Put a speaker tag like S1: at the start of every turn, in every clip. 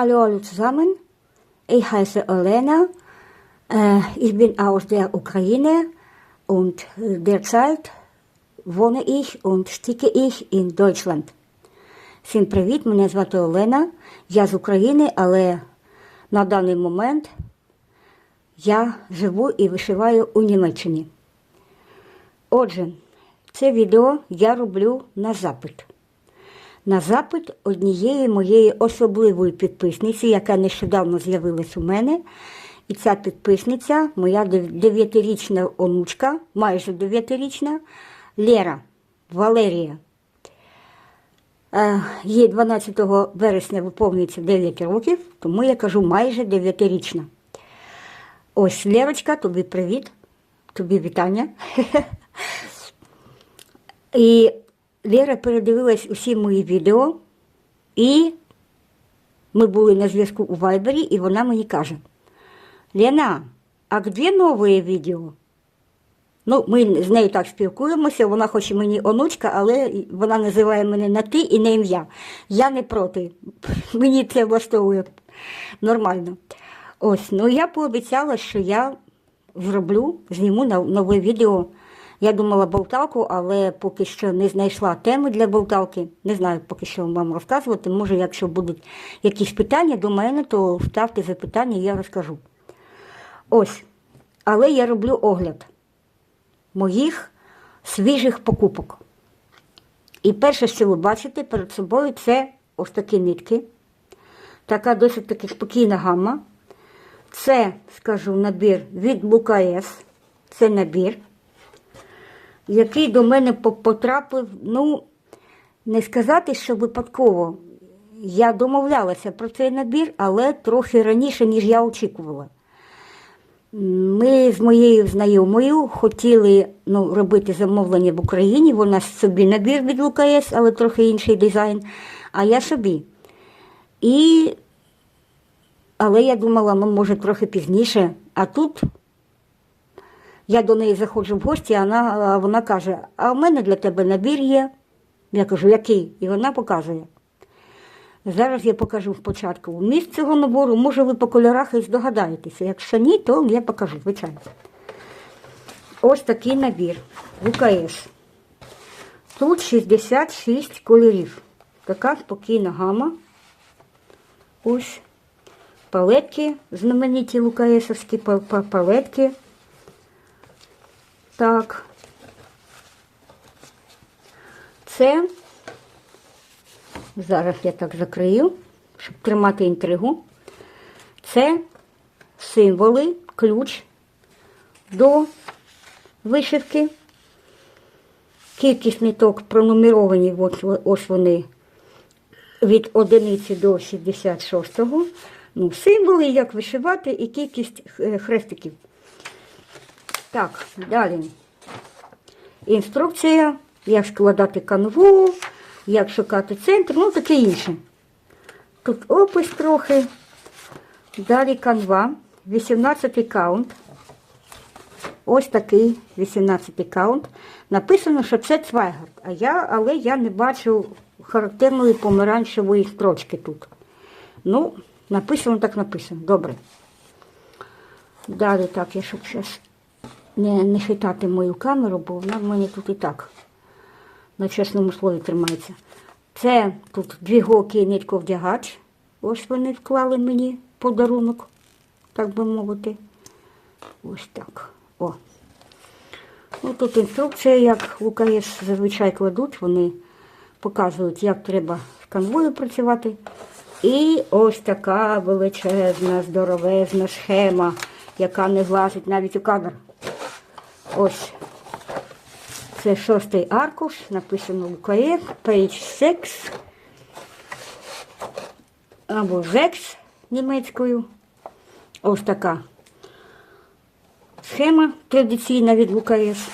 S1: Hallo alle zusammen. Ich heiße Elena. Äh, ich bin aus der Ukraine und äh, derzeit wohne ich und sticke ich in Deutschland. Всім привіт, мене звати Олена. Я з України, але на даний момент я живу і вишиваю у Німеччині. Отже, це відео я роблю на запит. На запит однієї моєї особливої підписниці, яка нещодавно з'явилась у мене. І ця підписниця, моя дев- дев'ятирічна онучка, майже дев'ятирічна, Лера Валерія. Е, Їй 12 вересня виповнюється 9 років, тому я кажу майже дев'ятирічна. Ось, Лерочка, тобі привіт, тобі вітання. І Лера передивилась усі мої відео, і ми були на зв'язку у Вайбері, і вона мені каже: Лена, а де нове відео? Ну, ми з нею так спілкуємося, вона хоч і мені онучка, але вона називає мене на ти і на ім'я. Я не проти. Мені це влаштовує нормально. Ось, ну я пообіцяла, що я зроблю, зніму нове відео. Я думала болталку, але поки що не знайшла теми для болталки. Не знаю поки що вам розказувати. Може, якщо будуть якісь питання до мене, то ставте запитання, я розкажу. Ось. Але я роблю огляд моїх свіжих покупок. І перше, що ви бачите перед собою, це ось такі нитки. Така досить таки спокійна гамма. Це, скажу, набір від Лукаес. Це набір, який до мене потрапив, ну, не сказати, що випадково. Я домовлялася про цей набір, але трохи раніше, ніж я очікувала. Ми з моєю знайомою хотіли ну, робити замовлення в Україні. Вона собі набір від ЛКС, але трохи інший дизайн, а я собі. І... Але я думала, ну, може, трохи пізніше. А тут я до неї заходжу в гості, вона, вона каже: а в мене для тебе набір є. Я кажу, який? І вона показує. Зараз я покажу спочатку вміст цього набору. Може, ви по кольорах і здогадаєтеся. Якщо ні, то я покажу, звичайно. Ось такий набір УКС. Тут 66 кольорів. Така спокійна гама. Ось палетки, знамениті па- палетки. Так. Це Зараз я так закрию, щоб тримати інтригу. Це символи, ключ до вишивки. Кількість ниток пронумеровані, ось, вони від одиниці до 66-го. Ну, символи, як вишивати, і кількість е, хрестиків. Так, далі. Інструкція, як складати канву, як шукати центр, ну таке інше. Тут опис трохи. Далі канва, 18 каунт. Ось такий 18 каунт. Написано, що це цвайгард, а я, але я не бачу характерної помаранчевої строчки тут. Ну, написано так написано. Добре. Далі так, я щоб зараз не, не хитати мою камеру, бо вона в мене тут і так на чесному слові тримається. Це тут дві голки нитковдягач. Ось вони вклали мені подарунок, так би мовити. Ось так. О. Ну, тут інструкція, як в УКС зазвичай кладуть, вони показують, як треба з канвою працювати. І ось така величезна, здоровезна схема, яка не влазить навіть у кадр. Ось це шостий аркуш, написано УКФ, page 6, або ZEX німецькою. Ось така схема традиційна від УКС.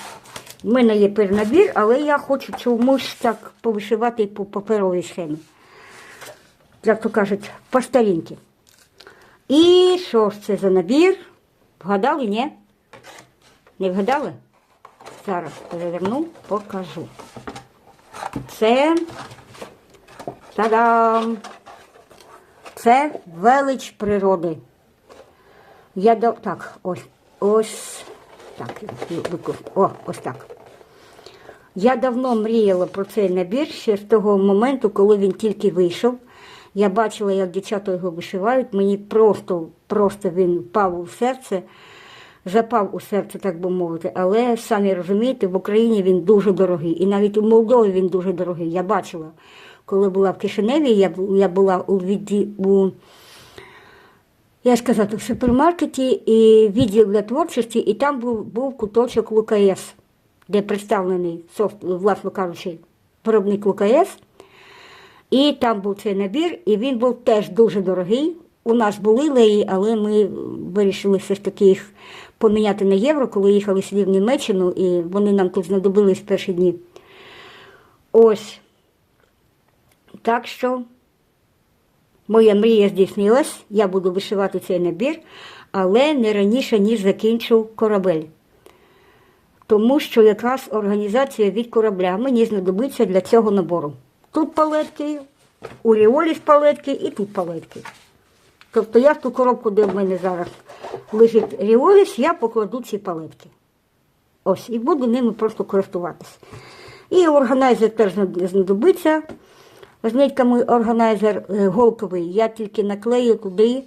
S1: У мене є пернабір, але я хочу чомусь так повишивати по паперовій схемі. Як то кажуть, по старінки. І що ж це за набір? Вгадали, ні? Не вгадали? Зараз переверну, покажу. Це. Та-дам! Це велич природи. Я дав. Так, ось. Ось. Так, о, ось так. Я давно мріяла про цей набір ще з того моменту, коли він тільки вийшов. Я бачила, як дівчата його вишивають. Мені просто, просто він впав у серце, запав у серце, так би мовити. Але самі розумієте, в Україні він дуже дорогий. І навіть у Молдові він дуже дорогий. Я бачила, коли була в Кишиневі, я, я була у відді у. Я ж казати, в супермаркеті і відділ для творчості, і там був, був куточок ЛКС, де представлений, софт, власно кажучи, виробник ЛКС. І там був цей набір, і він був теж дуже дорогий. У нас були леї, але ми вирішили все ж таки їх поміняти на євро, коли їхали сюди в Німеччину, і вони нам тут знадобились в перші дні. Ось. Так що Моя мрія здійснилась, я буду вишивати цей набір, але не раніше, ніж закінчу корабель. Тому що якраз організація від корабля мені знадобиться для цього набору. Тут палетки, у Ріоліс палетки і тут палетки. Тобто я в ту коробку, де в мене зараз лежить Ріоліс, я покладу ці палетки. Ось, і буду ними просто користуватись. І органайзер теж знадобиться. З нитками органайзер е, голковий. Я тільки наклею туди.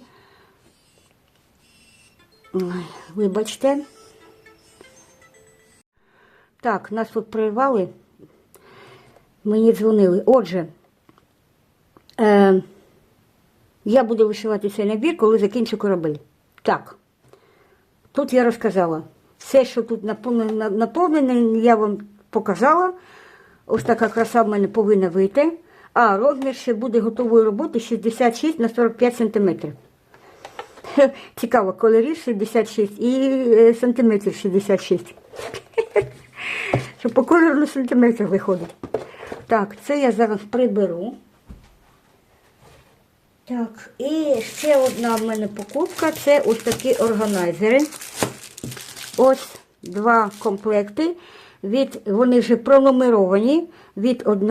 S1: Вибачте. Так, нас тут прервали. Мені дзвонили. Отже, е, я буду вишивати цей набір, коли закінчу корабель. Так. Тут я розказала. Все, що тут наповнене, я вам показала. Ось така краса в мене повинна вийти. А розмір ще буде готової роботи 66 на 45 сантиметрів. Цікаво, кольорів 66 і е, сантиметрів 66. Що по кольору на сантиметр виходить. Так, це я зараз приберу. Так, і ще одна в мене покупка це ось такі органайзери. Ось два комплекти. Від, вони вже пронумеровані від 1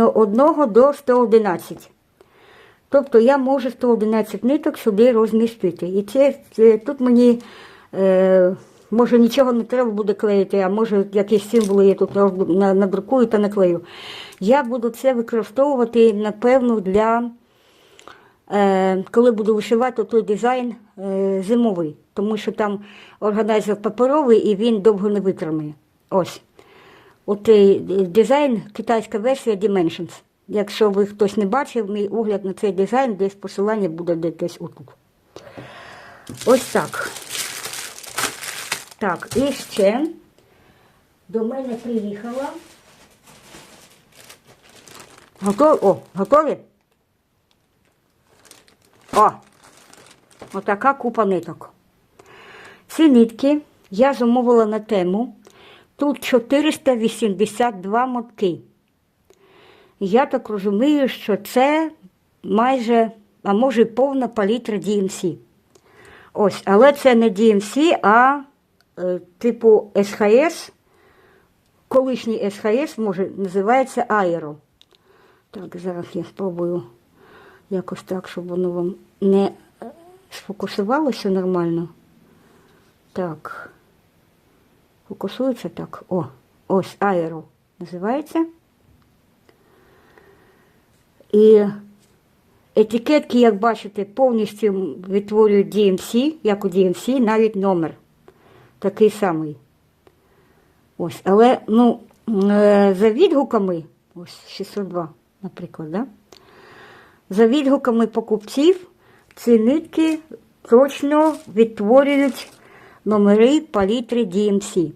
S1: до 111. Тобто я можу 111 ниток сюди розмістити. І це, це тут мені е, може нічого не треба буде клеїти, а може якісь символи я тут надрукую та наклею. Я буду це використовувати, напевно, для коли буду вишивати той дизайн е, зимовий, тому що там органайзер паперовий і він довго не витримає. Ось. Отей дизайн, китайська версія Dimensions. Якщо ви хтось не бачив, мій огляд на цей дизайн, десь посилання буде десь отут. Ось так. Так, і ще до мене приїхала. Готові? О, готові? О! Отака купа ниток. Ці нитки я замовила на тему. Тут 482 мотки. Я так розумію, що це майже, а може, повна палітра DMC. Ось, але це не DMC, а е, типу СХС. Колишній СХС, може, називається Аеро. Так, зараз я спробую якось так, щоб воно вам не е, сфокусувалося нормально. Так. Фокусується так. О, ось аеро називається. І етикетки, як бачите, повністю відтворюють DMC, як у DMC, навіть номер. Такий самий. Ось, але, ну, е, за відгуками, ось 602, наприклад, да? За відгуками покупців, ці нитки точно відтворюють номери палітри DMC.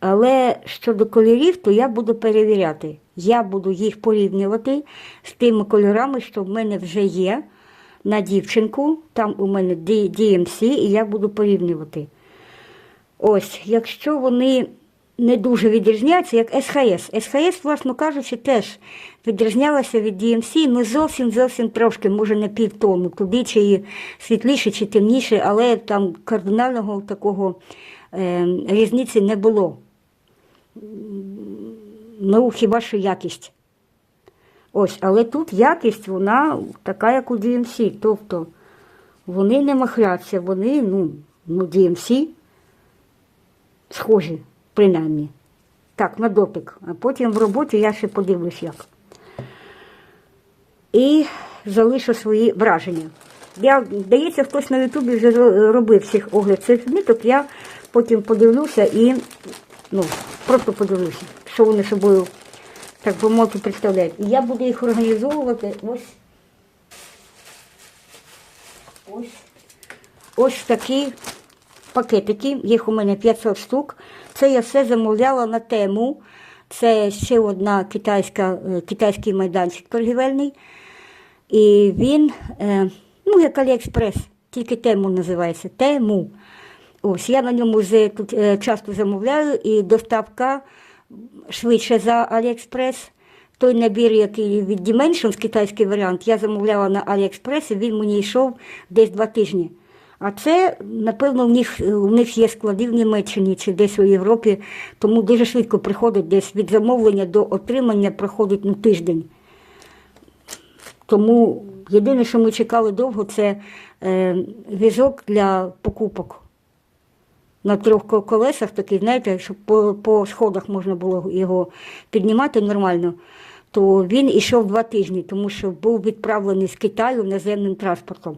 S1: Але щодо кольорів, то я буду перевіряти. Я буду їх порівнювати з тими кольорами, що в мене вже є на дівчинку. Там у мене DMC, і я буду порівнювати. Ось, якщо вони не дуже відрізняються, як СХС. СХС, власно кажучи, теж відрізнялася від DMC, ну зовсім зовсім трошки, може на півтону, туди чи світліше, чи темніше, але там кардинального такого е, різниці не було. Ну, хіба що якість. Ось, але тут якість, вона така, як у DMC. Тобто вони не махляться, вони, ну, ну DMC схожі, принаймні. Так, на дотик. А потім в роботі я ще подивлюсь як. І залишу свої враження. Я, здається, хтось на Ютубі вже ро- робив цих огляд цих ниток, я потім подивлюся і ну, просто подивлюся, що вони собою, так би мовити, представляють. І я буду їх організовувати ось. Ось. Ось такі пакетики, їх у мене 500 штук. Це я все замовляла на тему. Це ще одна китайська, е, китайський майданчик торгівельний. І він, е, ну, як Аліекспрес, тільки тему називається. Тему. Ось я на ньому вже тут е, часто замовляю, і доставка швидше за Аліекспрес. Той набір, який від Dimensions, китайський варіант, я замовляла на Аліекспрес, і він мені йшов десь два тижні. А це, напевно, в них, у них є склади в Німеччині чи десь у Європі, тому дуже швидко приходить десь від замовлення до отримання проходить ну, тиждень. Тому єдине, що ми чекали довго, це е, візок для покупок. На трьох колесах такий, знаєте, щоб по, по сходах можна було його піднімати нормально, то він ішов два тижні, тому що був відправлений з Китаю наземним транспортом.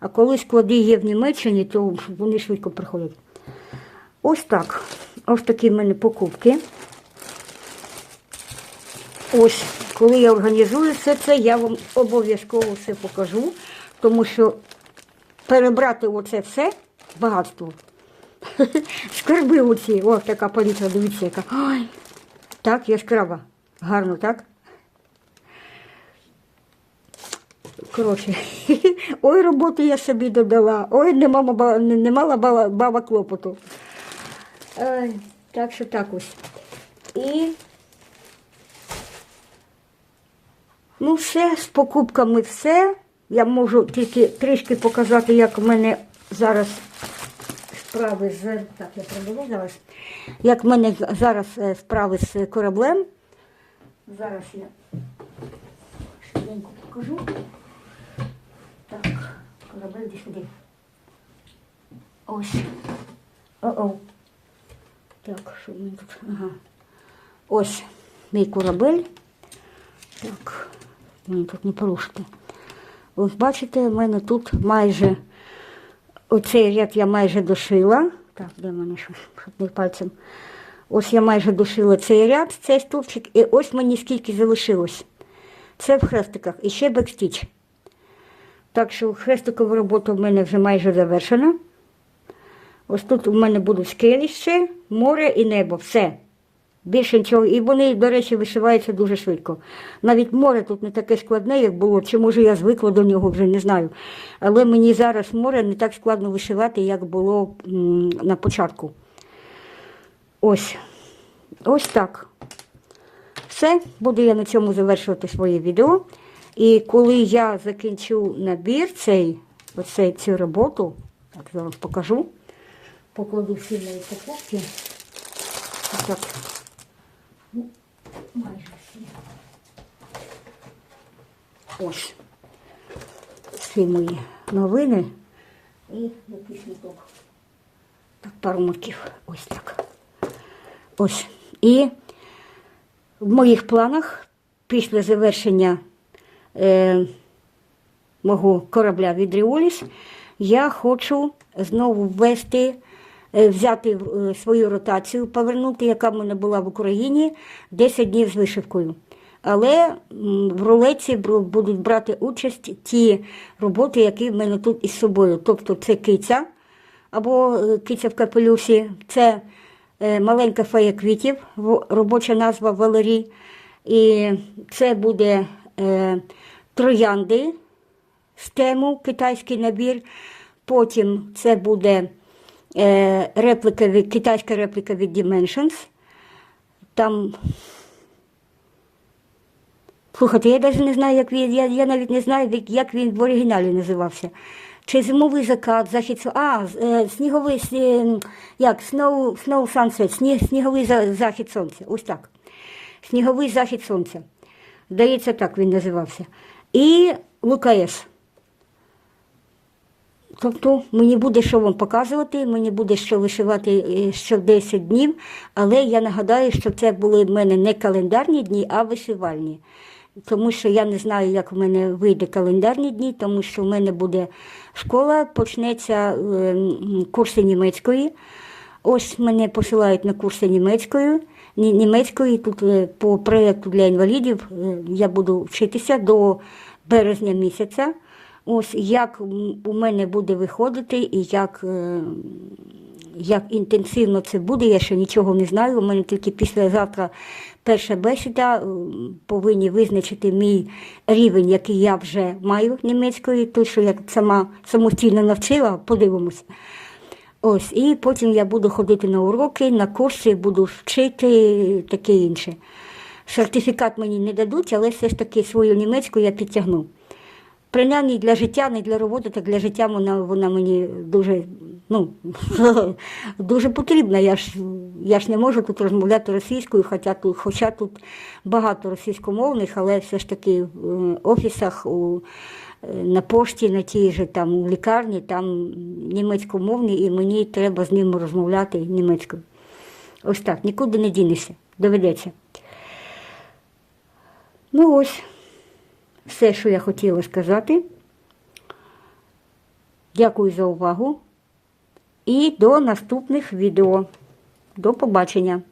S1: А коли склади є в Німеччині, то вони швидко приходять. Ось так. Ось такі в мене покупки. Ось, коли я організую все це, я вам обов'язково все покажу, тому що перебрати оце все багатство. Скарби оці, ось така палітра, дивіться, яка. Ой, так, яскрава. Гарно, так? Коротше, ой, роботи я собі додала, ой, не мала, не не мала баба, баба клопоту. Ой, так що так ось. І Все, з покупками все. Я можу тільки трішки показати, як в мене зараз справи з. Так, я зараз. Як в мене зараз е, справи з кораблем. Зараз я швиденько покажу. Так, корабель іди сюди. Ось. О-о. Так, що в мене тут? Ага. Ось мій корабель. Так, мені тут не порушити. Ось бачите, в мене тут майже оцей ряд я майже дошила. Так, де в мене щось, не пальцем. Ось я майже дошила цей ряд, цей стовпчик, і ось мені скільки залишилось. Це в хрестиках і ще бекстіч. Так що хрестикова робота в мене вже майже завершена. Ось тут у мене будуть скелі ще, море і небо. Все. Більше нічого. І вони, до речі, вишиваються дуже швидко. Навіть море тут не таке складне, як було, чи може я звикла до нього, вже не знаю. Але мені зараз море не так складно вишивати, як було на початку. Ось. Ось так. Все, буду я на цьому завершувати своє відео. І коли я закінчу набір цей, оцей, цю роботу, так зараз покажу, покладу всі мої покупки. Так, ну, майже всі. Ось. Всі мої новини і міток. Так, пару мотів. Ось так. Ось. І в моїх планах після завершення е, мого корабля від Ріоліс я хочу знову ввести, взяти е, свою ротацію, повернути, яка в мене була в Україні, 10 днів з вишивкою. Але в рулеці будуть брати участь ті роботи, які в мене тут із собою. Тобто це киця або е, киця в капелюсі, це е, маленька фея квітів, робоча назва Валерій. І це буде е, троянди з тему, китайський набір. Потім це буде е, репліка від, китайська репліка від Dimensions. Там Слухайте, я навіть не знаю, як він, я, я навіть не знаю, як- він в оригіналі називався. Чи зимовий закат, захід. А, е, сніговий, як, snow, snow sunset, сніг, сніговий захід сонця. Ось так. Сніговий захід сонця. Здається, так він називався. І ЛКС. Тобто мені буде що вам показувати, мені буде що вишивати е, що 10 днів, але я нагадаю, що це були в мене не календарні дні, а вишивальні. Тому що я не знаю, як в мене вийде календарні дні, тому що в мене буде школа, почнеться е, курси німецької. Ось мене посилають на курси німецької. Німецької тут е, по проєкту для інвалідів е, я буду вчитися до березня місяця. Ось як у мене буде виходити і як, е, як інтенсивно це буде, я ще нічого не знаю. У мене тільки післязавтра перша бесіда. Повинні визначити мій рівень, який я вже маю німецької, той, що я сама самостійно навчила, подивимося. Ось, і потім я буду ходити на уроки, на курси, буду вчити таке інше. Сертифікат мені не дадуть, але все ж таки свою німецьку я підтягну. Принаймні для життя, не для роботи, так для життя вона, вона мені дуже, ну, дуже потрібна. Я ж, я ж не можу тут розмовляти російською, хоча тут, хоча тут багато російськомовних, але все ж таки в е, офісах, у, е, на пошті, на тій же там у лікарні, там німецькомовні, і мені треба з ними розмовляти німецькою. Ось так, нікуди не дінешся, доведеться. Ну ось все, що я хотіла сказати. Дякую за увагу і до наступних відео. До побачення!